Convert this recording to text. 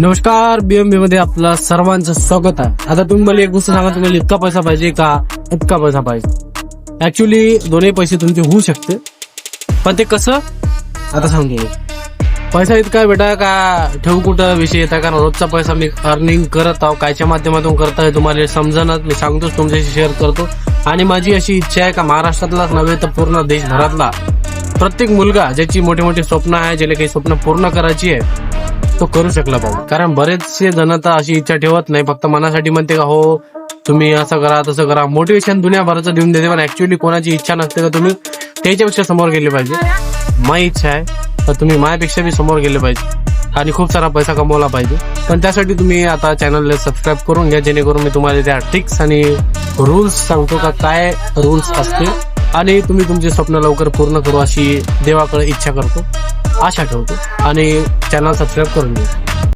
नमस्कार बीएमबी मध्ये आपलं सर्वांचं स्वागत आहे. आता तुम्ही मला एक गोष्ट सांगा तुम्हाला इतका पैसा पाहिजे का? इतका पैसा पाहिजे. ऍक्च्युली दोन्ही पैसे तुमचे होऊ शकते. पण ते कसं? आता सांगतो पैसा इतका बेटा का? ठेवू कुठं? विषय येतात कारण रोजचा पैसा मी अर्निंग करत आहो. कायच्या माध्यमातून करताय तुम्हाला समजणार. मी सांगतोच तुमच्याशी शेअर करतो. आणि माझी अशी इच्छा आहे का? महाराष्ट्रातलाच नव्हे तर पूर्ण देशभरातला प्रत्येक मुलगा ज्याची मोठी मोठी स्वप्न आहे ज्याला काही स्वप्न पूर्ण करायची आहे तो करू शकला पाहिजे कारण बरेचसे जण तर अशी इच्छा ठेवत नाही फक्त मनासाठी म्हणते का हो तुम्ही असं करा तसं करा. मोटिवेशन दुनियाभराचं देऊन देते पण ऍक्च्युअली कोणाची इच्छा नसते का तुम्ही त्याच्यापेक्षा समोर गेले पाहिजे. माझी इच्छा आहे तर तुम्ही माझ्यापेक्षा बी समोर गेले पाहिजे. आणि खूप सारा पैसा कमवला पाहिजे. पण त्यासाठी तुम्ही आता चॅनलला सबस्क्राईब करून घ्या जेणेकरून मी तुम्हाला त्या ट्रिक्स आणि रूल्स सांगतो का काय रूल्स असते आणि तुम्ही तुमचे स्वप्न लवकर पूर्ण करू अशी देवाकडे इच्छा करतो. आशा ठेवतो. आणि चॅनल सबस्क्राईब करून घ्या.